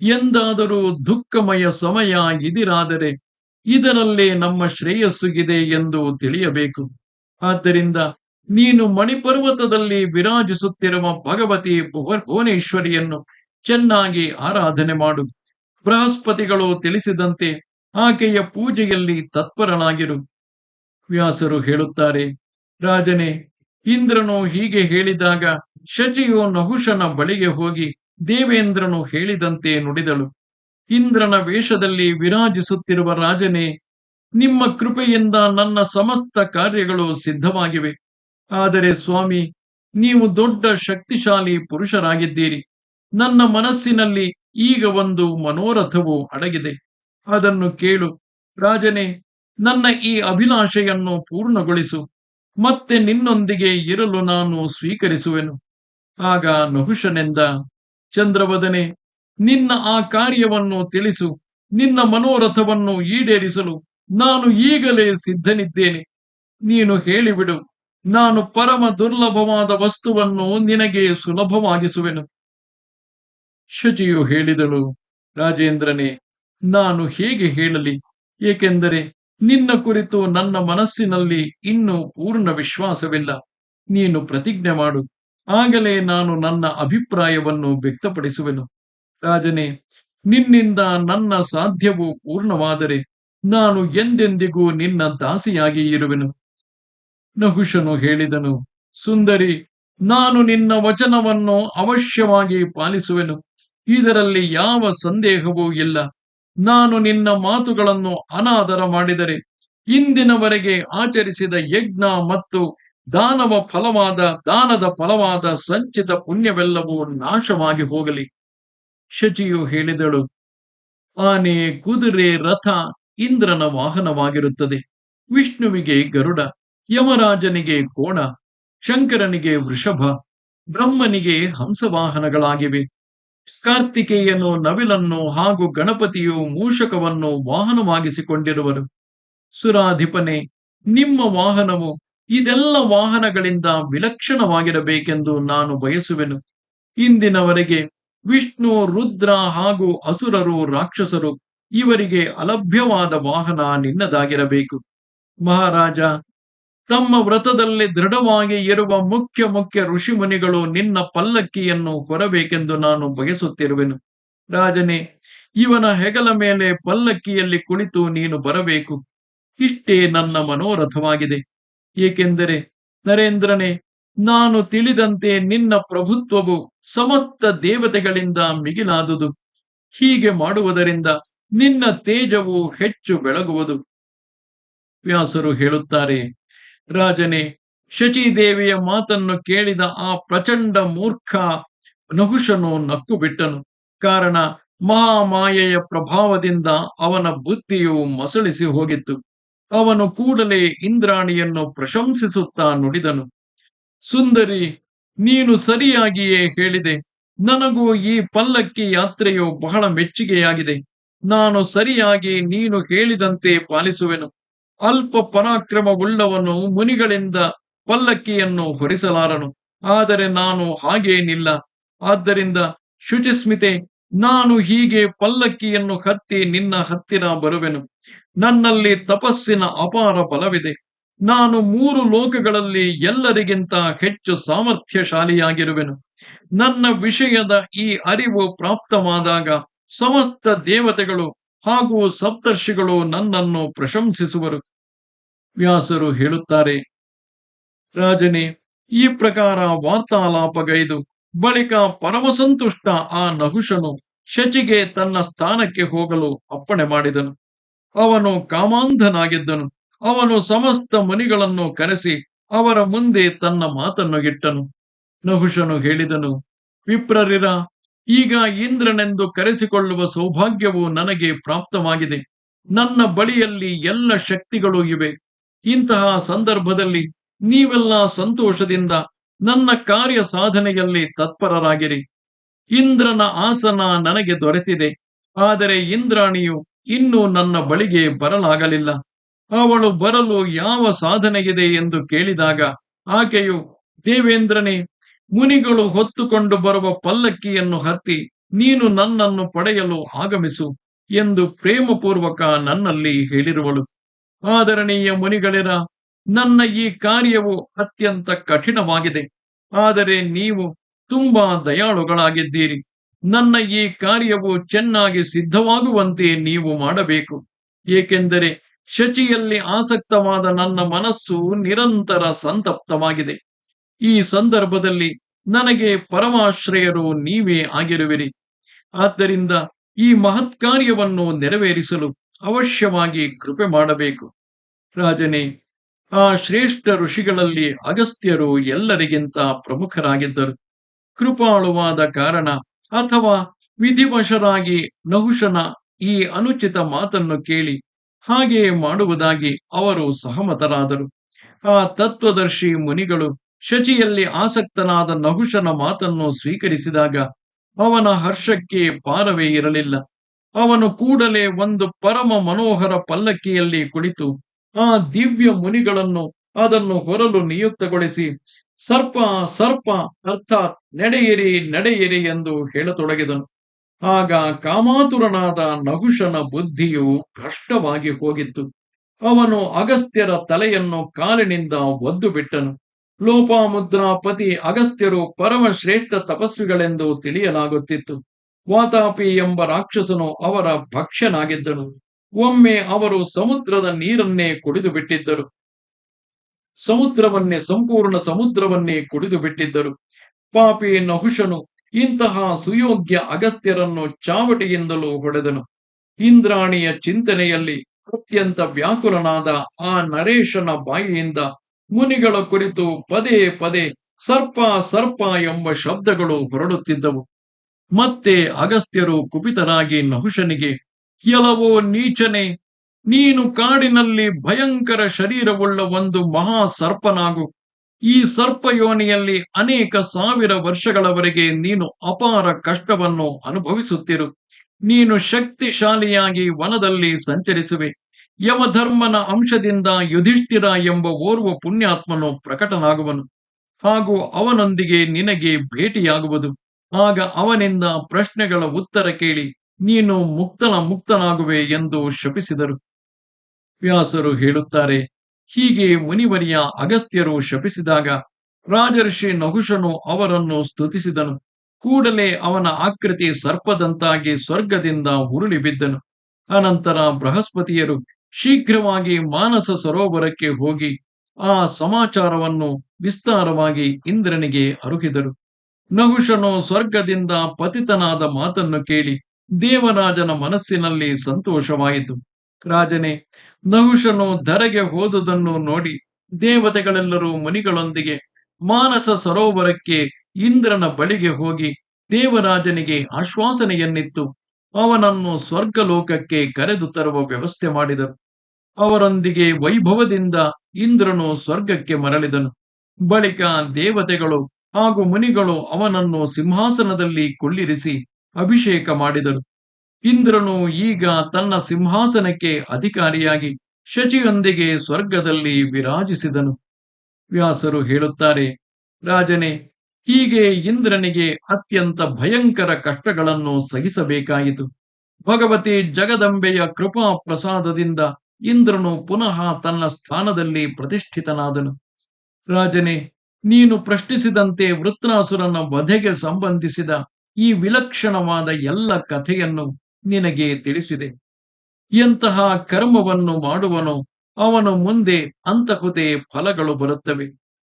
ಎಂದಾದರೂ ದುಃಖಮಯ ಸಮಯ ಇದಿರಾದರೆ ಇದರಲ್ಲೇ ನಮ್ಮ ಶ್ರೇಯಸ್ಸುಗಿದೆ ಎಂದು ತಿಳಿಯಬೇಕು. ಆದ್ದರಿಂದ ನೀನು ಮಣಿಪರ್ವತದಲ್ಲಿ ವಿರಾಜಿಸುತ್ತಿರುವ ಭಗವತಿ ಭುವ- ಭುವನೇಶ್ವರಿಯನ್ನು ಚೆನ್ನಾಗಿ ಆರಾಧನೆ ಮಾಡು. ಬೃಹಸ್ಪತಿಗಳು ತಿಳಿಸಿದಂತೆ ಆಕೆಯ ಪೂಜೆಯಲ್ಲಿ ತತ್ಪರನಾಗಿರು. ವ್ಯಾಸರು ಹೇಳುತ್ತಾರೆ, ರಾಜನೇ, ಇಂದ್ರನು ಹೀಗೆ ಹೇಳಿದಾಗ ಶಚಿಯು ನಹುಶನ ಬಳಿಗೆ ಹೋಗಿ ದೇವೇಂದ್ರನು ಹೇಳಿದಂತೆ ನುಡಿದಳು. ಇಂದ್ರನ ವೇಷದಲ್ಲಿ ವಿರಾಜಿಸುತ್ತಿರುವ ರಾಜನೇ, ನಿಮ್ಮ ಕೃಪೆಯಿಂದ ನನ್ನ ಸಮಸ್ತ ಕಾರ್ಯಗಳು ಸಿದ್ಧವಾಗಿವೆ. ಆದರೆ ಸ್ವಾಮಿ, ನೀವು ದೊಡ್ಡ ಶಕ್ತಿಶಾಲಿ ಪುರುಷರಾಗಿದ್ದೀರಿ. ನನ್ನ ಮನಸ್ಸಿನಲ್ಲಿ ಈಗ ಒಂದು ಮನೋರಥವು ಅಡಗಿದೆ. ಅದನ್ನು ಕೇಳು. ರಾಜನೇ, ನನ್ನ ಈ ಅಭಿಲಾಷೆಯನ್ನು ಪೂರ್ಣಗೊಳಿಸು. ಮತ್ತೆ ನಿನ್ನೊಂದಿಗೆ ಇರಲು ನಾನು ಸ್ವೀಕರಿಸುವೆನು. ಆಗ ನಹುಷನೆಂದ, ಚಂದ್ರವದನೆ, ನಿನ್ನ ಆ ಕಾರ್ಯವನ್ನು ತಿಳಿಸು. ನಿನ್ನ ಮನೋರಥವನ್ನು ಈಡೇರಿಸಲು ನಾನು ಈಗಲೇ ಸಿದ್ಧನಿದ್ದೇನೆ. ನೀನು ಹೇಳಿಬಿಡು. ನಾನು ಪರಮ ದುರ್ಲಭವಾದ ವಸ್ತುವನ್ನು ನಿನಗೆ ಸುಲಭವಾಗಿಸುವೆನು. ಶಚಿಯು ಹೇಳಿದಳು, ರಾಜೇಂದ್ರನೇ, ನಾನು ಹೇಗೆ ಹೇಳಲಿ, ಏಕೆಂದರೆ ನಿನ್ನ ಕುರಿತು ನನ್ನ ಮನಸ್ಸಿನಲ್ಲಿ ಇನ್ನೂ ಪೂರ್ಣ ವಿಶ್ವಾಸವಿಲ್ಲ. ನೀನು ಪ್ರತಿಜ್ಞೆ ಮಾಡು. ಆಗಲೇ ನಾನು ನನ್ನ ಅಭಿಪ್ರಾಯವನ್ನು ವ್ಯಕ್ತಪಡಿಸುವೆನು. ರಾಜನೇ, ನಿನ್ನಿಂದ ನನ್ನ ಸಾಧ್ಯವು ಪೂರ್ಣವಾದರೆ ನಾನು ಎಂದೆಂದಿಗೂ ನಿನ್ನ ದಾಸಿಯಾಗಿ ಇರುವೆನು. ನಹುಷನು ಹೇಳಿದನು, ಸುಂದರಿ, ನಾನು ನಿನ್ನ ವಚನವನ್ನು ಅವಶ್ಯವಾಗಿ ಪಾಲಿಸುವೆನು. ಇದರಲ್ಲಿ ಯಾವ ಸಂದೇಹವೂ ಇಲ್ಲ. ನಾನು ನಿನ್ನ ಮಾತುಗಳನ್ನು ಅನಾದರ ಮಾಡಿದರೆ, ಇಂದಿನವರೆಗೆ ಆಚರಿಸಿದ ಯಜ್ಞ ಮತ್ತು ದಾನವ ಫಲವಾದ, ದಾನದ ಫಲವಾದ ಸಂಚಿತ ಪುಣ್ಯವೆಲ್ಲವೂ ನಾಶವಾಗಿ ಹೋಗಲಿ. ಶಚಿಯು ಹೇಳಿದಳು, ಆನೆ ಕುದುರೆ ರಥ ಇಂದ್ರನ ವಾಹನವಾಗಿರುತ್ತದೆ. ವಿಷ್ಣುವಿಗೆ ಗರುಡ, ಯಮರಾಜನಿಗೆ ಕೋಣ, ಶಂಕರನಿಗೆ ವೃಷಭ, ಬ್ರಹ್ಮನಿಗೆ ಹಂಸವಾಹನಗಳಾಗಿವೆ. ಕಾರ್ತಿಕೇಯನು ನವಿಲನ್ನು ಹಾಗೂ ಗಣಪತಿಯು ಮೂಷಕವನ್ನು ವಾಹನವಾಗಿಸಿಕೊಂಡಿರುವರು. ಸುರಾಧಿಪನೆ, ನಿಮ್ಮ ವಾಹನವು ಇದೆಲ್ಲ ವಾಹನಗಳಿಂದ ವಿಲಕ್ಷಣವಾಗಿರಬೇಕೆಂದು ನಾನು ಬಯಸುವೆನು. ಇಂದಿನವರೆಗೆ ವಿಷ್ಣು, ರುದ್ರ ಹಾಗೂ ಅಸುರರು ರಾಕ್ಷಸರು ಇವರಿಗೆ ಅಲಭ್ಯವಾದ ವಾಹನ ನಿನ್ನದಾಗಿರಬೇಕು. ಮಹಾರಾಜ ತಮ್ಮ ವ್ರತದಲ್ಲಿ ದೃಢವಾಗಿ ಇರುವ ಮುಖ್ಯ ಮುಖ್ಯ ಋಷಿಮುನಿಗಳು ನಿನ್ನ ಪಲ್ಲಕ್ಕಿಯನ್ನು ಹೊರಬೇಕೆಂದು ನಾನು ಬಯಸುತ್ತಿರುವೆನು. ರಾಜನೇ, ಇವನ ಹೆಗಲ ಮೇಲೆ ಪಲ್ಲಕ್ಕಿಯಲ್ಲಿ ಕುಳಿತು ನೀನು ಬರಬೇಕು. ಇಷ್ಟೇ ನನ್ನ ಮನೋರಥವಾಗಿದೆ. ಏಕೆಂದರೆ, ನರೇಂದ್ರನೇ, ನಾನು ತಿಳಿದಂತೆ ನಿನ್ನ ಪ್ರಭುತ್ವವು ಸಮಸ್ತ ದೇವತೆಗಳಿಂದ ಮಿಗಿಲಾದುದು. ಹೀಗೆ ಮಾಡುವುದರಿಂದ ನಿನ್ನ ತೇಜವು ಹೆಚ್ಚು ಬೆಳಗುವುದು. ವ್ಯಾಸರು ಹೇಳುತ್ತಾರೆ ರಾಜನೇ, ಶಚಿದೇವಿಯ ಮಾತನ್ನು ಕೇಳಿದ ಆ ಪ್ರಚಂಡ ಮೂರ್ಖ ನಹುಷನು ನಕ್ಕು ಬಿಟ್ಟನು ಕಾರಣ, ಮಹಾಮಾಯೆಯ ಪ್ರಭಾವದಿಂದ ಅವನ ಬುದ್ಧಿಯು ಮಸಳಿಸಿ ಹೋಗಿತ್ತು. ಅವನು ಕೂಡಲೇ ಇಂದ್ರಾಣಿಯನ್ನು ಪ್ರಶಂಸಿಸುತ್ತಾ ನುಡಿದನು. ಸುಂದರಿ, ನೀನು ಸರಿಯಾಗಿಯೇ ಹೇಳಿದೆ. ನನಗೂ ಈ ಪಲ್ಲಕ್ಕಿ ಯಾತ್ರೆಯು ಬಹಳ ಮೆಚ್ಚುಗೆಯಾಗಿದೆ. ನಾನು ಸರಿಯಾಗಿ ನೀನು ಹೇಳಿದಂತೆ ಪಾಲಿಸುವೆನು. ಅಲ್ಪ ಪರಾಕ್ರಮವುಳ್ಳವನು ಮುನಿಗಳಿಂದ ಪಲ್ಲಕ್ಕಿಯನ್ನು ಹೊರಿಸಲಾರನು. ಆದರೆ ನಾನು ಹಾಗೇನಿಲ್ಲ. ಆದ್ದರಿಂದ ಶುಚಿಸ್ಮಿತೆ, ನಾನು ಹೀಗೆ ಪಲ್ಲಕ್ಕಿಯನ್ನು ಹತ್ತಿ ನಿನ್ನ ಹತ್ತಿರ ಬರುವೆನು. ನನ್ನಲ್ಲಿ ತಪಸ್ಸಿನ ಅಪಾರ ಬಲವಿದೆ. ನಾನು ಮೂರು ಲೋಕಗಳಲ್ಲಿ ಎಲ್ಲರಿಗಿಂತ ಹೆಚ್ಚು ಸಾಮರ್ಥ್ಯಶಾಲಿಯಾಗಿರುವೆನು. ನನ್ನ ವಿಷಯದ ಈ ಅರಿವು ಪ್ರಾಪ್ತವಾದಾಗ ಸಮಸ್ತ ದೇವತೆಗಳು ಹಾಗೂ ಸಪ್ತರ್ಷಿಗಳು ನನ್ನನ್ನು ಪ್ರಶಂಸಿಸುವರು. ವ್ಯಾಸರು ಹೇಳುತ್ತಾರೆ, ರಾಜನೇ, ಈ ಪ್ರಕಾರ ವಾರ್ತಾಲಾಪಗೈದು. ಬಳಿಕ ಪರಮಸಂತುಷ್ಟ ಆ ನಹುಷನು ಶಚಿಗೆ ತನ್ನ ಸ್ಥಾನಕ್ಕೆ ಹೋಗಲು ಅಪ್ಪಣೆ ಮಾಡಿದನು. ಅವನು ಕಾಮಾಂಧನಾಗಿದ್ದನು. ಅವನು ಸಮಸ್ತ ಮುನಿಗಳನ್ನು ಕರೆಸಿ ಅವರ ಮುಂದೆ ತನ್ನ ಮಾತನ್ನು ಇಟ್ಟನು. ನಹುಷನು ಹೇಳಿದನು, ವಿಪ್ರರಿರ ಈಗ ಇಂದ್ರನೆಂದು ಕರೆಸಿಕೊಳ್ಳುವ ಸೌಭಾಗ್ಯವು ನನಗೆ ಪ್ರಾಪ್ತವಾಗಿದೆ. ನನ್ನ ಬಳಿಯಲ್ಲಿ ಎಲ್ಲ ಶಕ್ತಿಗಳು ಇವೆ. ಇಂತಹ ಸಂದರ್ಭದಲ್ಲಿ ನೀವೆಲ್ಲ ಸಂತೋಷದಿಂದ ನನ್ನ ಕಾರ್ಯ ಸಾಧನೆಯಲ್ಲಿ ತತ್ಪರರಾಗಿರಿ. ಇಂದ್ರನ ಆಸನ ನನಗೆ ದೊರೆತಿದೆ. ಆದರೆ ಇಂದ್ರಾಣಿಯು ಇನ್ನೂ ನನ್ನ ಬಳಿಗೆ ಬರಲಾಗಲಿಲ್ಲ. ಅವಳು ಬರಲು ಯಾವ ಸಾಧನೆಗಿದೆ ಎಂದು ಕೇಳಿದಾಗ, ಆಕೆಯು, ದೇವೇಂದ್ರನೇ ಮುನಿಗಳು ಹೊತ್ತುಕೊಂಡು ಬರುವ ಪಲ್ಲಕ್ಕಿಯನ್ನು ಹತ್ತಿ, ನೀನು ನನ್ನನ್ನು ಪಡೆಯಲು ಆಗಮಿಸು ಎಂದು ಪ್ರೇಮಪೂರ್ವಕ ನನ್ನಲ್ಲಿ ಹೇಳಿರುವಳು. ಆದರಣೀಯ ಮುನಿಗಳಿರ, ನನ್ನ ಈ ಕಾರ್ಯವು ಅತ್ಯಂತ ಕಠಿಣವಾಗಿದೆ. ಆದರೆ ನೀವು ತುಂಬಾ ದಯಾಳುಗಳಾಗಿದ್ದೀರಿ. ನನ್ನ ಈ ಕಾರ್ಯವು ಚೆನ್ನಾಗಿ ಸಿದ್ಧವಾಗುವಂತೆ ನೀವು ಮಾಡಬೇಕು. ಏಕೆಂದರೆ ಶಚಿಯಲ್ಲಿ ಆಸಕ್ತವಾದ ನನ್ನ ಮನಸ್ಸು ನಿರಂತರ ಸಂತಪ್ತವಾಗಿದೆ. ಈ ಸಂದರ್ಭದಲ್ಲಿ ನನಗೆ ಪರಮಾಶ್ರಯರು ನೀವೇ ಆಗಿರುವಿರಿ. ಆದ್ದರಿಂದ ಈ ಮಹತ್ ಕಾರ್ಯವನ್ನು ನೆರವೇರಿಸಲು ಅವಶ್ಯವಾಗಿ ಕೃಪೆ ಮಾಡಬೇಕು. ರಾಜನೇ, ಆ ಶ್ರೇಷ್ಠ ಋಷಿಗಳಲ್ಲಿ ಅಗಸ್ತ್ಯರು ಎಲ್ಲರಿಗಿಂತ ಪ್ರಮುಖರಾಗಿದ್ದರು. ಕೃಪಾಳುವಾದ ಕಾರಣ ಅಥವಾ ವಿಧಿವಶರಾಗಿ ನಹುಶನ ಈ ಅನುಚಿತ ಮಾತನ್ನು ಕೇಳಿ ಹಾಗೆಯೇ ಮಾಡುವುದಾಗಿ ಅವರು ಸಹಮತರಾದರು. ಆ ತತ್ವದರ್ಶಿ ಮುನಿಗಳು ಶಚಿಯಲ್ಲಿ ಆಸಕ್ತನಾದ ನಹುಶನ ಮಾತನ್ನು ಸ್ವೀಕರಿಸಿದಾಗ ಅವನ ಹರ್ಷಕ್ಕೆ ಪಾರವೇ ಇರಲಿಲ್ಲ. ಅವನು ಕೂಡಲೇ ಒಂದು ಪರಮ ಮನೋಹರ ಪಲ್ಲಕ್ಕಿಯಲ್ಲಿ ಕುಳಿತು ಆ ದಿವ್ಯ ಮುನಿಗಳನ್ನು ಅದನ್ನು ಹೊರಲು ನಿಯುಕ್ತಗೊಳಿಸಿ, ಸರ್ಪ ಸರ್ಪ, ಅರ್ಥಾತ್ ನಡೆಯಿರಿ ನಡೆಯಿರಿ ಎಂದು ಹೇಳತೊಡಗಿದನು. ಆಗ ಕಾಮಾತುರನಾದ ನಹುಶನ ಬುದ್ಧಿಯು ಭ್ರಷ್ಟವಾಗಿ ಹೋಗಿತ್ತು. ಅವನು ಅಗಸ್ತ್ಯರ ತಲೆಯನ್ನು ಕಾಲಿನಿಂದ ಒದ್ದು ಬಿಟ್ಟನು ಲೋಪಾಮುದ್ರಾ ಪತಿ ಅಗಸ್ತ್ಯರು ಪರಮ ಶ್ರೇಷ್ಠ ತಪಸ್ವಿಗಳೆಂದು ತಿಳಿಯಲಾಗುತ್ತಿತ್ತು. ವಾತಾಪಿ ಎಂಬ ರಾಕ್ಷಸನು ಅವರ ಭಕ್ಷ್ಯನಾಗಿದ್ದನು. ಒಮ್ಮೆ ಅವರು ಸಮುದ್ರದ ನೀರನ್ನೇ ಕುಡಿದು ಬಿಟ್ಟಿದ್ದರು ಸಮುದ್ರವನ್ನೇ, ಸಂಪೂರ್ಣ ಸಮುದ್ರವನ್ನೇ ಕುಡಿದು ಬಿಟ್ಟಿದ್ದರು ಪಾಪಿ ನಹುಷನು ಇಂತಹ ಸುಯೋಗ್ಯ ಅಗಸ್ತ್ಯರನ್ನು ಚಾವಟಿಯಿಂದಲೂ ಹೊಡೆದನು. ಇಂದ್ರಾಣಿಯ ಚಿಂತನೆಯಲ್ಲಿ ಅತ್ಯಂತ ವ್ಯಾಕುಲನಾದ ಆ ನರೇಶನ ಬಾಯಿಯಿಂದ ಮುನಿಗಳ ಕುರಿತು ಪದೇ ಪದೇ ಸರ್ಪ ಸರ್ಪ ಎಂಬ ಶಬ್ದಗಳು ಹೊರಡುತ್ತಿದ್ದವು. ಮತ್ತೆ ಅಗಸ್ತ್ಯರು ಕುಪಿತರಾಗಿ ನಹುಶನಿಗೆ ಕೆಲವೋ ನೀಚನೆ, ನೀನು ಕಾಡಿನಲ್ಲಿ ಭಯಂಕರ ಶರೀರವುಳ್ಳ ಒಂದು ಮಹಾ ಸರ್ಪನಾಗು. ಈ ಸರ್ಪ ಯೋನಿಯಲ್ಲಿ ಅನೇಕ ಸಾವಿರ ವರ್ಷಗಳವರೆಗೆ ನೀನು ಅಪಾರ ಕಷ್ಟವನ್ನು ಅನುಭವಿಸುತ್ತಿರು. ನೀನು ಶಕ್ತಿಶಾಲಿಯಾಗಿ ವನದಲ್ಲಿ ಸಂಚರಿಸುವೆ. ಯಮಧರ್ಮನ ಅಂಶದಿಂದ ಯುಧಿಷ್ಠಿರ ಎಂಬ ಓರ್ವ ಪುಣ್ಯಾತ್ಮನು ಪ್ರಕಟನಾಗುವನು. ಹಾಗೂ ಅವನೊಂದಿಗೆ ನಿನಗೆ ಭೇಟಿಯಾಗುವುದು. ಆಗ ಅವನಿಂದ ಪ್ರಶ್ನೆಗಳ ಉತ್ತರ ಕೇಳಿ, ನೀನು ಮುಕ್ತನ ಮುಕ್ತನಾಗುವೆ ಎಂದು ಶಪಿಸಿದರು. ವ್ಯಾಸರು ಹೇಳುತ್ತಾರೆ, ಹೀಗೆ ಮುನಿವರಿಯ ಅಗಸ್ತ್ಯರು ಶಪಿಸಿದಾಗ ರಾಜರ್ಷಿ ನಹುಷನು ಅವರನ್ನು ಸ್ತುತಿಸಿದನು. ಕೂಡಲೇ ಅವನ ಆಕೃತಿ ಸರ್ಪದಂತಾಗಿ ಸ್ವರ್ಗದಿಂದ ಉರುಳಿ ಬಿದ್ದನು. ಅನಂತರ ಬೃಹಸ್ಪತಿಯರು ಶೀಘ್ರವಾಗಿ ಮಾನಸ ಸರೋವರಕ್ಕೆ ಹೋಗಿ ಆ ಸಮಾಚಾರವನ್ನು ವಿಸ್ತಾರವಾಗಿ ಇಂದ್ರನಿಗೆ ಅರುಹಿದರು. ನಹುಷನು ಸ್ವರ್ಗದಿಂದ ಪತಿತನಾದ ಮಾತನ್ನು ಕೇಳಿ ದೇವರಾಜನ ಮನಸ್ಸಿನಲ್ಲಿ ಸಂತೋಷವಾಯಿತು. ರಾಜನೇ, ನಹುಷನು ಧರೆಗೆ ಹೋದುದನ್ನು ನೋಡಿ ದೇವತೆಗಳೆಲ್ಲರೂ ಮುನಿಗಳೊಂದಿಗೆ ಮಾನಸ ಸರೋವರಕ್ಕೆ ಇಂದ್ರನ ಬಳಿಗೆ ಹೋಗಿ ದೇವರಾಜನಿಗೆ ಆಶ್ವಾಸನೆಯನ್ನಿತ್ತು. ಅವನನ್ನು ಸ್ವರ್ಗಲೋಕಕ್ಕೆ ಕರೆದು ತರುವ ವ್ಯವಸ್ಥೆ ಮಾಡಿದರು ಅವರೊಂದಿಗೆ ವೈಭವದಿಂದ ಇಂದ್ರನು ಸ್ವರ್ಗಕ್ಕೆ ಮರಳಿದನು. ಬಳಿಕ ದೇವತೆಗಳು ಹಾಗೂ ಮುನಿಗಳು ಅವನನ್ನು ಸಿಂಹಾಸನದಲ್ಲಿ ಕುಳ್ಳಿರಿಸಿ ಅಭಿಷೇಕ ಮಾಡಿದರು. ಇಂದ್ರನು ಈಗ ತನ್ನ ಸಿಂಹಾಸನಕ್ಕೆ ಅಧಿಕಾರಿಯಾಗಿ ಶಚಿಯೊಂದಿಗೆ ಸ್ವರ್ಗದಲ್ಲಿ ವಿರಾಜಿಸಿದನು. ವ್ಯಾಸರು ಹೇಳುತ್ತಾರೆ, ರಾಜನೇ ಹೀಗೆ ಇಂದ್ರನಿಗೆ ಅತ್ಯಂತ ಭಯಂಕರ ಕಷ್ಟಗಳನ್ನು ಸಹಿಸಬೇಕಾಯಿತು. ಭಗವತಿ ಜಗದಂಬೆಯ ಕೃಪಾ ಪ್ರಸಾದದಿಂದ ಇಂದ್ರನು ಪುನಃ ತನ್ನ ಸ್ಥಾನದಲ್ಲಿ ಪ್ರತಿಷ್ಠಿತನಾದನು. ರಾಜನೇ, ನೀನು ಪ್ರಶ್ನಿಸಿದಂತೆ ವೃತ್ರಾಸುರನ ವಧೆಗೆ ಸಂಬಂಧಿಸಿದ ಈ ವಿಲಕ್ಷಣವಾದ ಎಲ್ಲ ಕಥೆಯನ್ನು ನಿನಗೆ ತಿಳಿಸಿದೆ. ಎಂತಹ ಕರ್ಮವನ್ನು ಮಾಡುವನು ಅವನು ಮುಂದೆ ಅಂತಹುದೇ ಫಲಗಳು ಬರುತ್ತವೆ.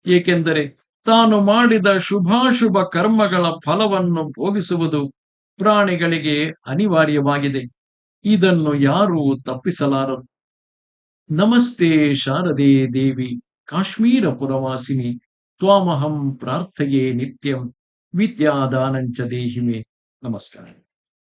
ಏಕೆಂದರೆ ತಾನು ಮಾಡಿದ ಶುಭಾಶುಭ ಕರ್ಮಗಳ ಫಲವನ್ನು ಭೋಗಿಸುವುದು ಪ್ರಾಣಿಗಳಿಗೆ ಅನಿವಾರ್ಯವಾಗಿದೆ. ಇದನ್ನು ಯಾರೂ ತಪ್ಪಿಸಲಾರರು. ನಮಸ್ತೆ ಶಾರದೆ ದೇವಿ, ಕಾಶ್ಮೀರ ಪುರವಾಸಿನಿ, ತ್ವಾಮಹಂ ಪ್ರಾರ್ಥೆಯೇ ನಿತ್ಯಂ, ವಿದ್ಯಾದಾನಂಚ ದೇಹಿಮೆ. ನಮಸ್ಕಾರ.